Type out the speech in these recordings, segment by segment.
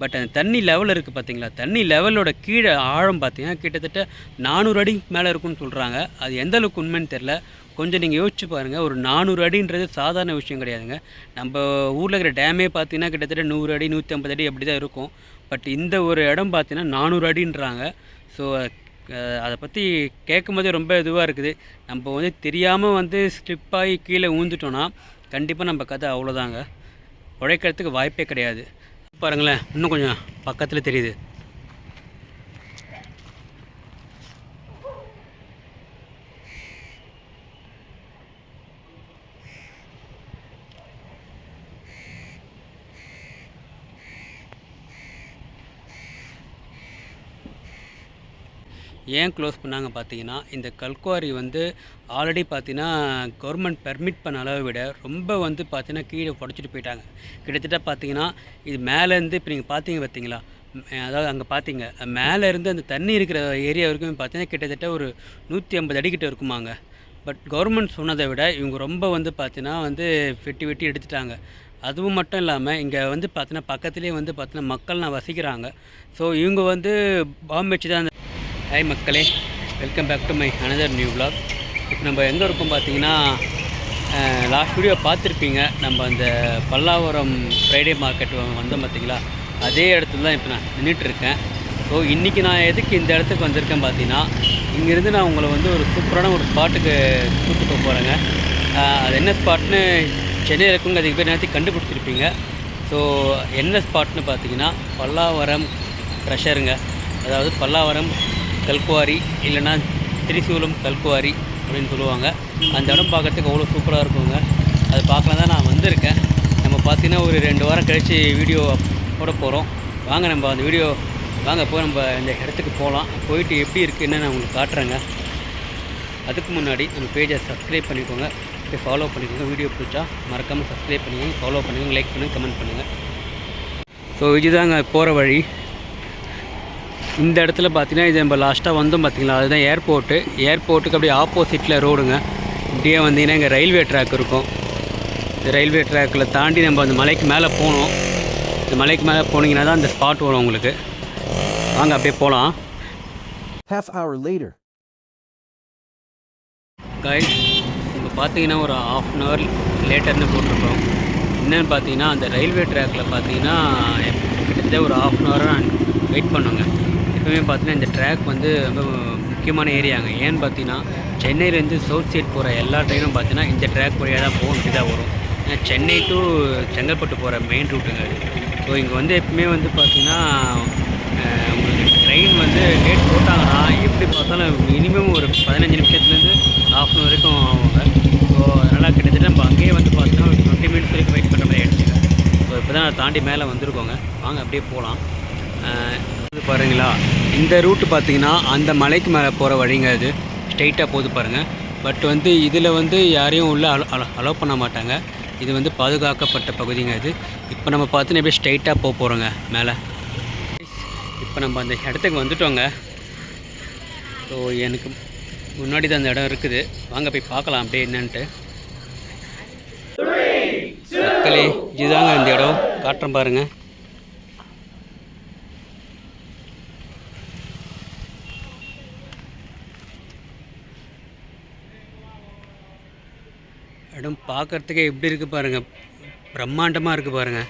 But அந்த தண்ணி level இருக்குது பார்த்தீங்களா தண்ணி லெவலோட கீழே ஆழம் பார்த்தீங்கன்னா கிட்டத்தட்ட நானூறு அடி மேலே இருக்குன்னு சொல்கிறாங்க அது எந்த அளவுக்கு உண்மைன்னு தெரில கொஞ்சம் நீங்கள் யோசிச்சு பாருங்கள் ஒரு நானூறு அடின்றது சாதாரண விஷயம் கிடையாதுங்க. நம்ம ஊரில் இருக்கிற டேமே பார்த்தீங்கன்னா கிட்டத்தட்ட நூறு அடி நூற்றி ஐம்பது அடி அப்படி தான் இருக்கும். பட் இந்த ஒரு இடம் பார்த்தீங்கன்னா நானூறு அடின்றாங்க. ஸோ அதை பற்றி கேட்கும்போதே ரொம்ப இதுவாக இருக்குது. நம்ம வந்து தெரியாமல் வந்து ஸ்லிப்பாகி கீழே ஊந்துட்டோன்னா கண்டிப்பாக நம்ம கதை அவ்வளோதாங்க உழைக்கிறதுக்கு வாய்ப்பே கிடையாது. பாருங்களேன் இன்னும் கொஞ்சம் பக்கத்தில் தெரியுது. ஏன் க்ளோஸ் பண்ணாங்க பார்த்தீங்கன்னா இந்த கல்குவாரி வந்து ஆல்ரெடி பார்த்தீங்கன்னா கவர்மெண்ட் பெர்மிட் பண்ண அளவை விட ரொம்ப வந்து பார்த்தீங்கன்னா கீழே உடச்சிட்டு போயிட்டாங்க. கிட்டத்தட்ட பார்த்தீங்கன்னா இது மேலேருந்து இப்போ நீங்கள் பார்த்தீங்க பார்த்தீங்களா? அதாவது அங்கே பார்த்தீங்க மேலே இருந்து அந்த தண்ணி இருக்கிற ஏரியா வரைக்கும் பார்த்தீங்கன்னா கிட்டத்தட்ட ஒரு நூற்றி ஐம்பது அடிக்கிட்ட இருக்குமாங்க. பட் கவர்மெண்ட் சொன்னதை விட இவங்க ரொம்ப வந்து பார்த்தீங்கன்னா வந்து வெட்டி வெட்டி எடுத்துட்டாங்க. அதுவும் மட்டும் இல்லாமல் இங்கே வந்து பார்த்தீங்கன்னா பக்கத்துலேயே வந்து பார்த்தீங்கன்னா மக்கள்லாம் வசிக்கிறாங்க. ஸோ இவங்க வந்து பாம்பு வச்சு தான் அந்த ஹாய் மக்களே. Welcome back to my another new vlog இப்போ நம்ம எங்கே இருக்கோம் பார்த்தீங்கன்னா லாஸ்ட் வீடியோ பார்த்துருப்பீங்க. நம்ம அந்த பல்லாவரம் ஃப்ரைடே மார்க்கெட் வந்தோம் பார்த்தீங்களா? அதே இடத்துல தான் இப்போ நான் நின்றுட்டு இருக்கேன். ஸோ இன்றைக்கி நான் எதுக்கு இந்த இடத்துக்கு வந்திருக்கேன் பார்த்தீங்கன்னா இங்கேருந்து நான் உங்களை வந்து ஒரு சூப்பரான ஒரு ஸ்பாட்டுக்கு கூப்பிட்டு போக போகிறேங்க அது என்ன ஸ்பாட்னு சென்னையில் இருக்கவங்க அதுக்கு பேர் நேரத்துக்கு கண்டுபிடிச்சிருப்பீங்க. ஸோ என்ன ஸ்பாட்னு பார்த்தீங்கன்னா பல்லாவரம் ட்ரெஷருங்க அதாவது பல்லாவரம் கல்குவாரி இல்லைன்னா திரிசூலம் கல்குவாரி அப்படின்னு சொல்லுவாங்க. அந்த இடம் பார்க்கறதுக்கு அவ்வளோ சூப்பராக இருக்குங்க. அது பார்க்கலாம் தான் நான் வந்திருக்கேன். நம்ம பார்த்தீங்கன்னா ஒரு ரெண்டு வாரம் கழித்து வீடியோ போட போகிறோம் வாங்க நம்ம அந்த வீடியோ வாங்க போய் நம்ம இந்த இடத்துக்கு போகலாம் போயிட்டு எப்படி இருக்குன்னு நான் உங்களுக்கு காட்டுறேங்க. அதுக்கு முன்னாடி நம்ம பேஜை சப்ஸ்கிரைப் பண்ணிக்கோங்க. இப்போ ஃபாலோ பண்ணிக்கோங்க. வீடியோ பிடிச்சா மறக்காமல் சப்ஸ்கிரைப் பண்ணிக்கோங்க. ஃபாலோ பண்ணுங்கள் லைக் பண்ணுங்கள் கமெண்ட் பண்ணுங்கள் ஸோ இதுதாங்க போகிற வழி. இந்த இடத்துல பார்த்தீங்கன்னா இது நம்ம லாஸ்ட்டாக வந்தோம் பார்த்தீங்களா? அதுதான் ஏர்போர்ட்டு ஏர்போர்ட்டுக்கு அப்படியே ஆப்போசிட்டில் ரோடுங்க இப்படியே வந்தீங்கன்னா இங்கே ரயில்வே ட்ராக் இருக்கும். இந்த ரயில்வே ட்ராக்கில் தாண்டி நம்ம அந்த மலைக்கு மேலே போகணும் இந்த மலைக்கு மேலே போனீங்கன்னா தான் அந்த ஸ்பாட் வரும் உங்களுக்கு. வாங்க அப்படியே போகலாம் Half hour later. கைஸ் இப்போ பார்த்தீங்கன்னா ஒரு ஆஃப் அன் ஹவர் லேட்டர்னு போட்டிருக்கோம். என்னன்னு பார்த்தீங்கன்னா அந்த ரயில்வே ட்ராக்கில் பார்த்தீங்கன்னா கிட்டத்தட்ட ஒரு ஆஃப் அன் ஹவராக வெயிட் பண்ணுங்க. எப்பவுமே பார்த்தீங்கன்னா இந்த ட்ராக் வந்து ரொம்ப முக்கியமான ஏரியாங்க ஏன்னு பார்த்தீங்கன்னா சென்னையிலேருந்து சவுத் சைட் போகிற எல்லா ட்ரெயினும் பார்த்தீங்கன்னா இந்த ட்ராக் வழியாக தான் போக வேண்டியதாக வரும். ஏன்னா சென்னை டு செங்கல்பட்டு போகிற மெயின் ரூட்டுங்க அது. ஸோ இங்கே வந்து எப்பவுமே வந்து பார்த்தீங்கன்னா உங்களுக்கு ட்ரெயின் வந்து டேட் போட்டாங்கன்னா எப்படி பார்த்தாலும் மினிமம் ஒரு பதினஞ்சு நிமிஷத்துலேருந்து ஹாஃப் அன் வரைக்கும் ஆகுங்க. ஸோ அதனால் கிட்டத்தட்ட நம்ம அங்கேயே வந்து பார்த்தோன்னா ஒரு டுவெண்ட்டி மினிட்ஸ் வரைக்கும் வெயிட் பண்ணுற மாதிரி ஆயிடுச்சுங்க. ஸோ இப்போ தான் தாண்டி மேலே வந்திருக்கோங்க. வாங்க அப்படியே போகலாம். இது பாருங்களா இந்த ரூட்டு பார்த்தீங்கன்னா அந்த மலைக்கு மேலே போகிற வழிங்க அது. ஸ்ட்ரைட்டாக போகுது பாருங்கள் பட் வந்து இதில் வந்து யாரையும் உள்ள அலோ அலோவ் பண்ண மாட்டாங்க. இது வந்து பாதுகாக்கப்பட்ட பகுதிங்க இது. இப்போ நம்ம பார்த்தீங்கன்னா அப்படியே ஸ்ட்ரைட்டாக போக போகிறோங்க மேலே. இப்போ நம்ம அந்த இடத்துக்கு வந்துட்டோங்க. ஸோ எனக்கு முன்னாடி தான் அந்த இடம் இருக்குது. வாங்க போய் பார்க்கலாம் அப்படியே என்னன்ட்டு. மக்களே இதுதாங்க இந்த இடம். காட்டுறேன் பாருங்கள் இடம் பார்க்கறதுக்கே எப்படி இருக்குது பாருங்கள் பிரம்மாண்டமாக இருக்குது பாருங்க.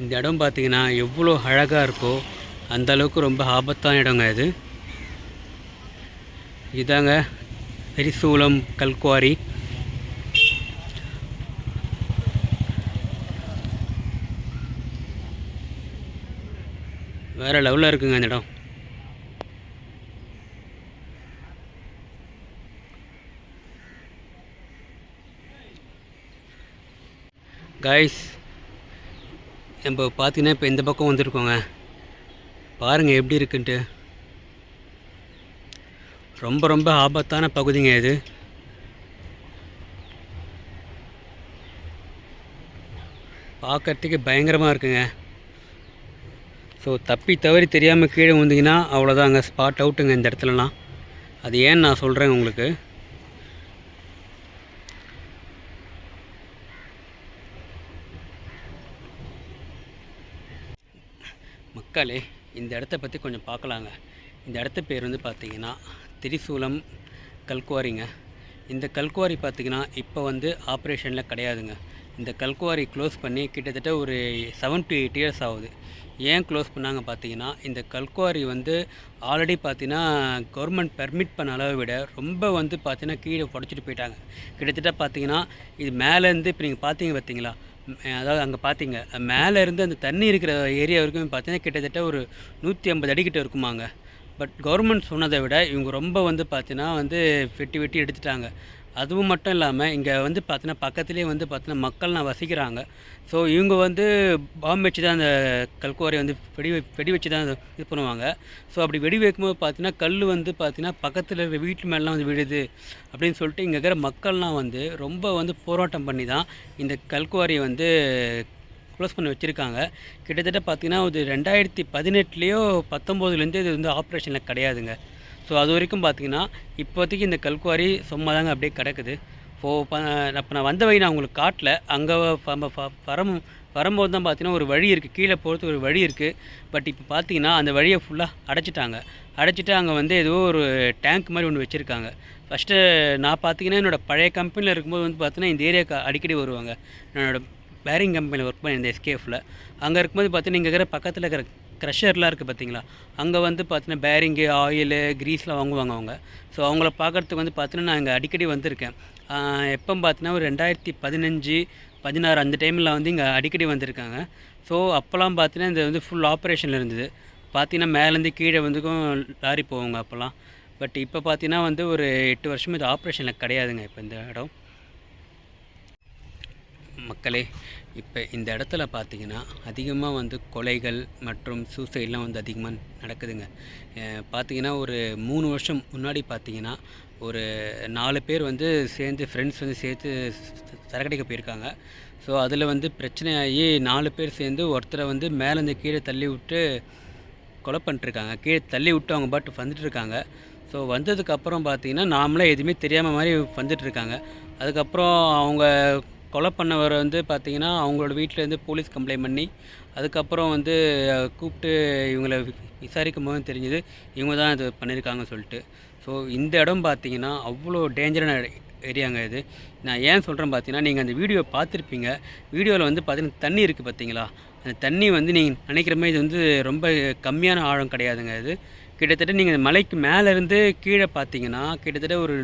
இந்த இடம் பார்த்தீங்கன்னா எவ்வளோ அழகாக இருக்கோ அந்த அளவுக்கு ரொம்ப ஆபத்தான இடங்க இது. இதாங்க பெரிசூலம் கல்குவாரி. வேறு லெவலில் இருக்குங்க அந்த இடம். கைஸ் நம்ம பார்த்தீங்கன்னா இப்போ இந்த பக்கம் வந்திருக்கோங்க. பாருங்கள் எப்படி இருக்குன்ட்டு. ரொம்ப ரொம்ப ஆபத்தான பகுதிங்க இது. பார்க்குறதுக்கு பயங்கரமாக இருக்குங்க. ஸோ தப்பி தவறி தெரியாமல் கீழே விழுந்தீங்கன்னா அவ்வளோதாங்க ஸ்பாட் அவுட்டுங்க இந்த இடத்துலலாம். அது ஏன்னு நான் சொல்கிறேன் உங்களுக்கு? மக்களே இந்த இடத்த பற்றி கொஞ்சம் பார்க்கலாங்க. இந்த இடத்த பேர் வந்து பார்த்தீங்கன்னா திரிசூலம் கல்குவாரிங்க. இந்த கல்குவாரி பார்த்திங்கன்னா இப்போ வந்து ஆப்ரேஷனில் கிடையாதுங்க. இந்த கல்குவாரி க்ளோஸ் பண்ணி கிட்டத்தட்ட ஒரு செவன் டு எயிட் இயர்ஸ் ஆகுது. ஏன் க்ளோஸ் பண்ணாங்க பார்த்தீங்கன்னா இந்த கல்குவாரி வந்து ஆல்ரெடி பார்த்தீங்கன்னா கவர்மெண்ட் பெர்மிட் பண்ண அளவை விட ரொம்ப வந்து பார்த்தீங்கன்னா கீழே புடச்சிட்டு போயிட்டாங்க. கிட்டத்தட்ட பார்த்தீங்கன்னா இது மேலேருந்து இப்போ நீங்கள் பார்த்தீங்க பார்த்தீங்களா? அதாவது அங்கே பார்த்தீங்க மேலேருந்து அந்த தண்ணி இருக்கிற ஏரியா வரைக்கும் பார்த்தீங்கன்னா கிட்டத்தட்ட ஒரு நூற்றி ஐம்பது அடிக்கிட்ட இருக்குமாங்க. பட் கவர்மெண்ட் சொன்னதை விட இவங்க ரொம்ப வந்து பார்த்தீங்கன்னா வந்து வெட்டி வெட்டி எடுத்துட்டாங்க. அதுவும் மட்டும் இல்லாமல் இங்கே வந்து பார்த்தினா பக்கத்துலேயே வந்து பார்த்தினா மக்கள்லாம் வசிக்கிறாங்க. ஸோ இவங்க வந்து பாம்பு வச்சு தான் அந்த கல்குவாரி வந்து வெடி வெடி வச்சு தான் இது பண்ணுவாங்க. ஸோ அப்படி வெடி வைக்கும்போது பார்த்தீங்கன்னா கல் வந்து பார்த்தீங்கன்னா பக்கத்தில் இருக்கிற வீட்டு மேலாம் வந்து விடுது அப்படின்னு சொல்லிட்டு இங்கே இருக்கிற மக்கள்லாம் வந்து ரொம்ப வந்து போராட்டம் பண்ணி தான் இந்த கல்குவாரியை வந்து க்ளோஸ் பண்ணி வச்சுருக்காங்க. கிட்டத்தட்ட பார்த்தீங்கன்னா ஒரு ரெண்டாயிரத்தி பதினெட்டுலேயோ பத்தொம்போதுலேருந்து இது வந்து ஆப்ரேஷனில் கிடையாதுங்க. ஸோ அது வரைக்கும் பார்த்தீங்கன்னா இப்போதைக்கு இந்த கல்குவாரி சும்மா தாங்க அப்படியே கிடக்குது. இப்போ அப்போ நான் வந்த வழி நான் உங்களுக்கு காட்டல. அங்கே வரம் வரும்போது தான் பார்த்தீங்கன்னா ஒரு வழி இருக்குது கீழே போகிறதுக்கு ஒரு வழி இருக்குது பட் இப்போ பார்த்தீங்கன்னா அந்த வழியை ஃபுல்லாக அடைச்சிட்டாங்க. அடைச்சிட்டு அங்கே வந்து ஏதோ ஒரு டேங்க் மாதிரி ஒன்று வச்சுருக்காங்க. ஃபஸ்ட்டு நான் பார்த்தீங்கன்னா என்னோடய பழைய கம்பெனியில் இருக்கும்போது வந்து பார்த்தீங்கன்னா இந்த ஏரியாவுக்கு அடிக்கடி வருவாங்க. என்னோடய பேரிங் கம்பெனியில் ஒர்க் பண்ணியிருந்தேன் எஸ்கேஃபில் அங்கே இருக்கும்போது பார்த்தீங்கன்னா இங்கே இருக்கிற பக்கத்தில் இருக்கிற க்ரஷர்லாம் இருக்குது பார்த்தீங்களா? அங்கே வந்து பார்த்தீங்கன்னா பேரிங்கு ஆயிலு க்ரீஸ்லாம் வாங்குவாங்க அவங்க. ஸோ அவங்கள பார்க்குறதுக்கு வந்து பார்த்தீங்கன்னா நான் இங்கே அடிக்கடி வந்திருக்கேன். எப்போ பார்த்தீங்கன்னா ஒரு ரெண்டாயிரத்தி பதினஞ்சு பதினாறு அந்த டைமில் வந்து இங்கே அடிக்கடி வந்திருக்காங்க. ஸோ அப்போல்லாம் பார்த்தீங்கன்னா இந்த வந்து ஃபுல் ஆப்ரேஷனில் இருந்தது. பார்த்தீங்கன்னா மேலேருந்து கீழே வந்துக்கும் லாரி போவாங்க அப்போல்லாம் பட் இப்போ பார்த்தீங்கன்னா வந்து ஒரு எட்டு வருஷமாக இது ஆப்ரேஷனில் கிடையாதுங்க இப்போ இந்த இடம். மக்களே இப்போ இந்த இடத்துல பார்த்தீங்கன்னா அதிகமாக வந்து கொலைகள் மற்றும் சூசைட்லாம் வந்து அதிகமாக நடக்குதுங்க. பார்த்தீங்கன்னா ஒரு மூணு வருஷம் முன்னாடி பார்த்தீங்கன்னா ஒரு நாலு பேர் வந்து சேர்ந்து ஃப்ரெண்ட்ஸ் வந்து சேர்த்து சரக்கடிக்க போயிருக்காங்க. ஸோ அதில் வந்து பிரச்சனையாகி நாலு பேர் சேர்ந்து ஒருத்தரை வந்து மேலேருந்து கீழே தள்ளி விட்டு கொலை பண்ணிட்டுருக்காங்க. கீழே தள்ளி விட்டு அவங்க பாட்டு வந்துட்டு இருக்காங்க ஸோ வந்ததுக்கப்புறம் பார்த்தீங்கன்னா நாமளே எதுவுமே தெரியாமல் மாதிரி வந்துட்டுருக்காங்க. அதுக்கப்புறம் அவங்க கொலை பண்ணவர் வந்து பார்த்தீங்கன்னா அவங்களோட வீட்டிலேருந்து போலீஸ் கம்ப்ளைண்ட் பண்ணி அதுக்கப்புறம் வந்து கூப்பிட்டு இவங்கள விசாரிக்கும் போது தெரிஞ்சது இவங்க தான் இது பண்ணியிருக்காங்க சொல்லிட்டு. ஸோ இந்த இடம் பார்த்தீங்கன்னா அவ்வளோ டேஞ்சரான ஏரியாங்க இது. நான் ஏன் சொல்கிறேன் பார்த்தீங்கன்னா நீங்கள் அந்த வீடியோ பார்த்துருப்பீங்க. வீடியோவில் வந்து பார்த்தீங்கன்னா தண்ணி இருக்குது பார்த்தீங்களா? அந்த தண்ணி வந்து நீங்கள் நினைக்கிற மாதிரி இது வந்து ரொம்ப கம்மியான ஆழம் கிடையாதுங்க இது. கிட்டத்தட்ட நீங்கள் மலைக்கு மேலேருந்து கீழே பார்த்தீங்கன்னா கிட்டத்தட்ட ஒரு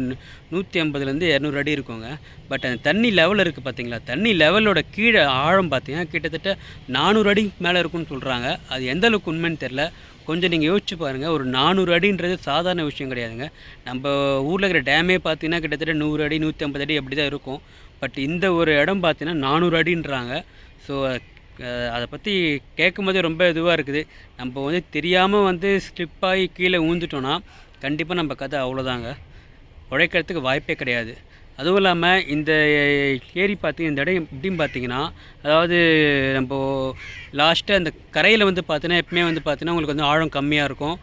நூற்றி ஐம்பதுலேருந்து இரநூறு அடி இருக்குங்க. பட் அந்த தண்ணி லெவல் இருக்குது பார்த்தீங்களா தண்ணி லெவலோட கீழே ஆழம் பார்த்தீங்கன்னா கிட்டத்தட்ட நானூறு அடி மேலே இருக்குன்னு சொல்கிறாங்க அது எந்த அளவுக்கு உண்மைன்னு தெரில கொஞ்சம் நீங்கள் யோசிச்சு பாருங்கள் ஒரு நானூறு அடின்றது சாதாரண விஷயம் கிடையாதுங்க. நம்ம ஊரில் இருக்கிற டேமே பார்த்தீங்கன்னா கிட்டத்தட்ட நூறு அடி நூற்றி ஐம்பது அடி அப்படி தான் இருக்கும். பட் இந்த ஒரு இடம் பார்த்தீங்கன்னா நானூறு அடின்றாங்க. ஸோ அதை பற்றி கேட்கும்போதே ரொம்ப இதுவாக இருக்குது. நம்ம வந்து தெரியாமல் வந்து ஸ்லிப் ஆகி கீழே ஊந்துட்டோன்னா கண்டிப்பாக நம்ம கதை அவ்வளோதாங்க. உழைக்கிறதுக்கு வாய்ப்பே கிடையாது. அதுவும் இல்லாமல் இந்த ஏரி பார்த்திங்க இந்த இடம் எப்படின்னு பார்த்தீங்கன்னா அதாவது நம்ம லாஸ்ட்டாக அந்த கரையில் வந்து பார்த்தீங்கன்னா எப்பவுமே வந்து பார்த்தீங்கன்னா உங்களுக்கு வந்து ஆழம் கம்மியாக இருக்கும்.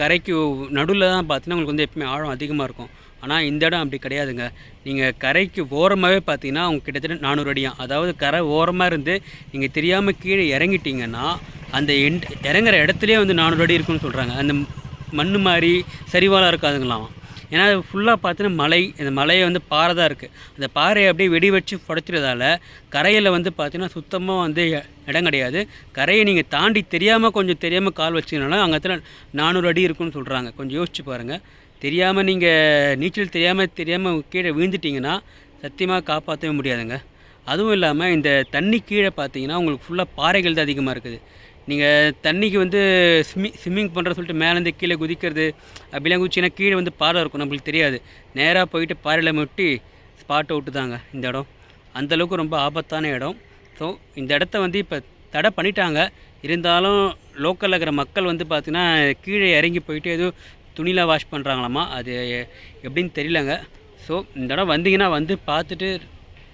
கரைக்கு நடுவில் தான் பார்த்தீங்கன்னா உங்களுக்கு வந்து எப்பவுமே ஆழம் அதிகமாக இருக்கும். ஆனால் இந்த இடம் அப்படி கிடையாதுங்க. நீங்கள் கரைக்கு ஓரமாகவே பார்த்தீங்கன்னா அவங்க கிட்டத்தட்ட நானூறு அடியாம் அதாவது கரை ஓரமாக இருந்து நீங்கள் தெரியாமல் கீழே இறங்கிட்டீங்கன்னா அந்த எண்ட் இறங்குற இடத்துலேயே வந்து நானூறு அடி இருக்குன்னு சொல்கிறாங்க அந்த மண் மாதிரி சரிவாலாக இருக்காதுங்களாம். ஏன்னா ஃபுல்லாக பார்த்தீங்கன்னா மலை இந்த மலையை வந்து பாறை தான் இருக்குது அந்த பாறையை அப்படியே வெடி வச்சு புடைச்சிறதால கரையில் வந்து பார்த்தீங்கன்னா சுத்தமாக வந்து இடம் கிடையாது. கரையை நீங்கள் தாண்டி தெரியாமல் கொஞ்சம் தெரியாமல் கால் வச்சிங்கனால அங்கே இடத்துல நானூறு அடி இருக்குன்னு சொல்கிறாங்க கொஞ்சம் யோசிச்சு பாருங்கள் தெரியாமல் நீங்கள் நீச்சல் தெரியாமல் தெரியாமல் கீழே விழுந்துட்டீங்கன்னா சத்தியமாக காப்பாற்றவே முடியாதுங்க. அதுவும் இல்லாமல் இந்த தண்ணி கீழே பார்த்தீங்கன்னா உங்களுக்கு ஃபுல்லாக பாறைகள் தான் அதிகமாக இருக்குது. நீங்கள் தண்ணிக்கு வந்து ஸ்விம்மி ஸ்விம்மிங் பண்ணுற சொல்லிட்டு மேலேருந்து கீழே குதிக்கிறது அப்படிலாம் குதிச்சிங்கன்னா கீழே வந்து பாறை இருக்கும் நம்மளுக்கு தெரியாது. நேராக போயிட்டு பாறையில் முட்டி ஸ்பாட் அவுட்டு தாங்க இந்த இடம். அந்தளவுக்கு ரொம்ப ஆபத்தான இடம். ஸோ இந்த இடத்த வந்து இப்போ தடை பண்ணிட்டாங்க. இருந்தாலும் லோக்கலில் இருக்கிற மக்கள் வந்து பார்த்திங்கன்னா கீழே இறங்கி போயிட்டு ஏதோ துணியில் வாஷ் பண்ணுறாங்களாமா அது எப்படின்னு தெரியலங்க. ஸோ இந்த இடம் வந்தீங்கன்னா வந்து பார்த்துட்டு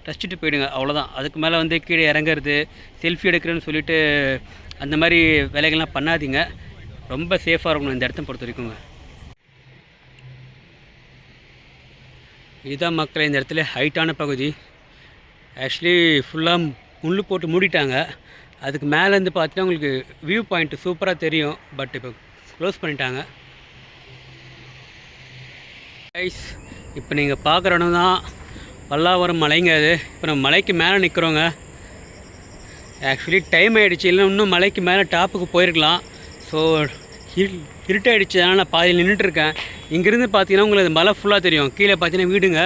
ரசிச்சுட்டு போயிடுங்க. அவ்வளோதான் அதுக்கு மேலே வந்து கீழே இறங்குறது செல்ஃபி எடுக்கிறேன்னு சொல்லிட்டு அந்த மாதிரி வேலைகள்லாம் பண்ணாதீங்க. ரொம்ப சேஃபாக இருக்கணும் இந்த இடத்த பொறுத்த வரைக்குங்க இதுதான் மக்கள் இந்த இடத்துல ஹைட்டான பகுதி. ஆக்சுவலி ஃபுல்லாக முள் போட்டு மூடிட்டாங்க. அதுக்கு மேலேருந்து பார்த்தீங்கன்னா உங்களுக்கு வியூ பாயிண்ட் சூப்பராக தெரியும். பட் இப்போ க்ளோஸ் பண்ணிட்டாங்க. ஐஸ் இப்போ நீங்கள் பார்க்குற இடம் தான் பல்லாவரம் மலைங்க அது. இப்போ நம்ம மலைக்கு மேலே நிற்கிறோங்க ஆக்சுவலி டைம் ஆகிடுச்சு இல்லை இன்னும் மலைக்கு மேலே டாப்புக்கு போயிருக்கலாம். ஸோ இருட்டாயிடுச்சு அதனால் நான் பாதியில் நின்றுட்டுருக்கேன் இங்கேருந்து பார்த்தீங்கன்னா உங்களுக்கு மலை ஃபுல்லாக தெரியும். கீழே பார்த்தீங்கன்னா வீடுங்க.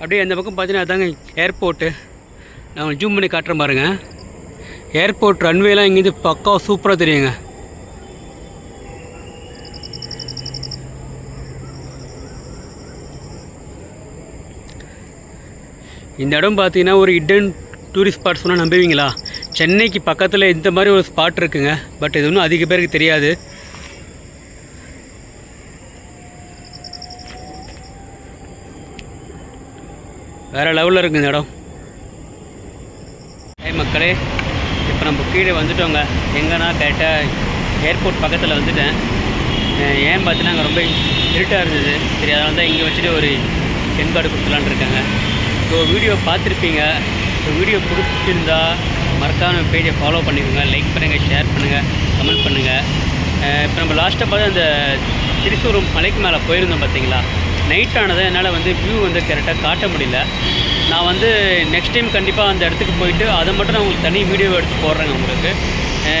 அப்படியே அந்த பக்கம் பார்த்தீங்கன்னா அதாங்க ஏர்போர்ட்டு நான் உங்களுக்கு ஜூம் பண்ணி காட்டுறேன் பாருங்கள் ஏர்போர்ட் ரன்வேலாம் இங்கேருந்து பக்காவாக சூப்பராக தெரியுங்க. இந்த இடம் பார்த்தீங்கன்னா ஒரு ஹிடன் டூரிஸ்ட் ஸ்பாட் சொன்னால் நம்புவீங்களா? சென்னைக்கு பக்கத்தில் இந்த மாதிரி ஒரு ஸ்பாட் இருக்குங்க. பட் இது ஒன்றும் அதிக பேருக்கு தெரியாது. வேறு லெவலில் இருக்குது இந்த இடம். ஏ மக்களே இப்போ நம்ம கீழே வந்துட்டோங்க. எங்கன்னா கேட்டால் ஏர்போர்ட் பக்கத்தில் வந்துட்டேன். ஏன் பார்த்தீங்கன்னா அங்கே ரொம்ப இருட்டாக இருந்தது. சரி அதனால தான் இங்கே வச்சுட்டு ஒரு டென் கார்டு கொடுத்துலான்னு இருக்காங்க. ஸோ வீடியோ பார்த்துருப்பீங்க. ஸோ வீடியோ பிடிச்சிருந்தா மறக்காம பேஜை ஃபாலோ பண்ணிக்கோங்க. லைக் பண்ணுங்கள் ஷேர் பண்ணுங்கள் கமெண்ட் பண்ணுங்கள் இப்போ நம்ம லாஸ்ட்டாக பார்த்து அந்த திருச்சூர் மலைக்கு மேலே போயிருந்தோம் பார்த்தீங்களா நைட் ஆனதை என்னால் வந்து வியூ வந்து கரெக்டாக காட்ட முடியல. நான் வந்து நெக்ஸ்ட் டைம் கண்டிப்பாக அந்த இடத்துக்கு போயிட்டு அதை மட்டும் நான் உங்களுக்கு தனி வீடியோ எடுத்து போடுறேங்க உங்களுக்கு.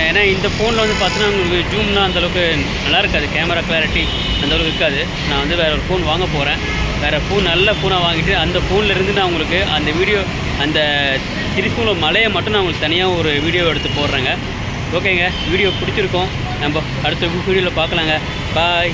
ஏன்னா இந்த ஃபோனில் வந்து பார்த்தீங்கன்னா உங்களுக்கு ஜூம்னால் அந்தளவுக்கு நல்லா இருக்காது. கேமரா கிளாரிட்டி அந்தளவுக்கு இருக்காது. நான் வந்து வேறு ஒரு ஃபோன் வாங்க போகிறேன் வேறு ஃபோன் நல்ல ஃபோனாக வாங்கிட்டு அந்த ஃபோன்லேருந்து இருந்து நான் உங்களுக்கு அந்த வீடியோ அந்த திருப்பூர் மலையை மட்டும் நான் உங்களுக்கு தனியாக ஒரு வீடியோ எடுத்து போடுறேங்க. ஓகேங்க வீடியோ பிடிச்சிருக்கோம். நம்ம அடுத்த வீடியோவில் பார்க்கலாங்க. பாய்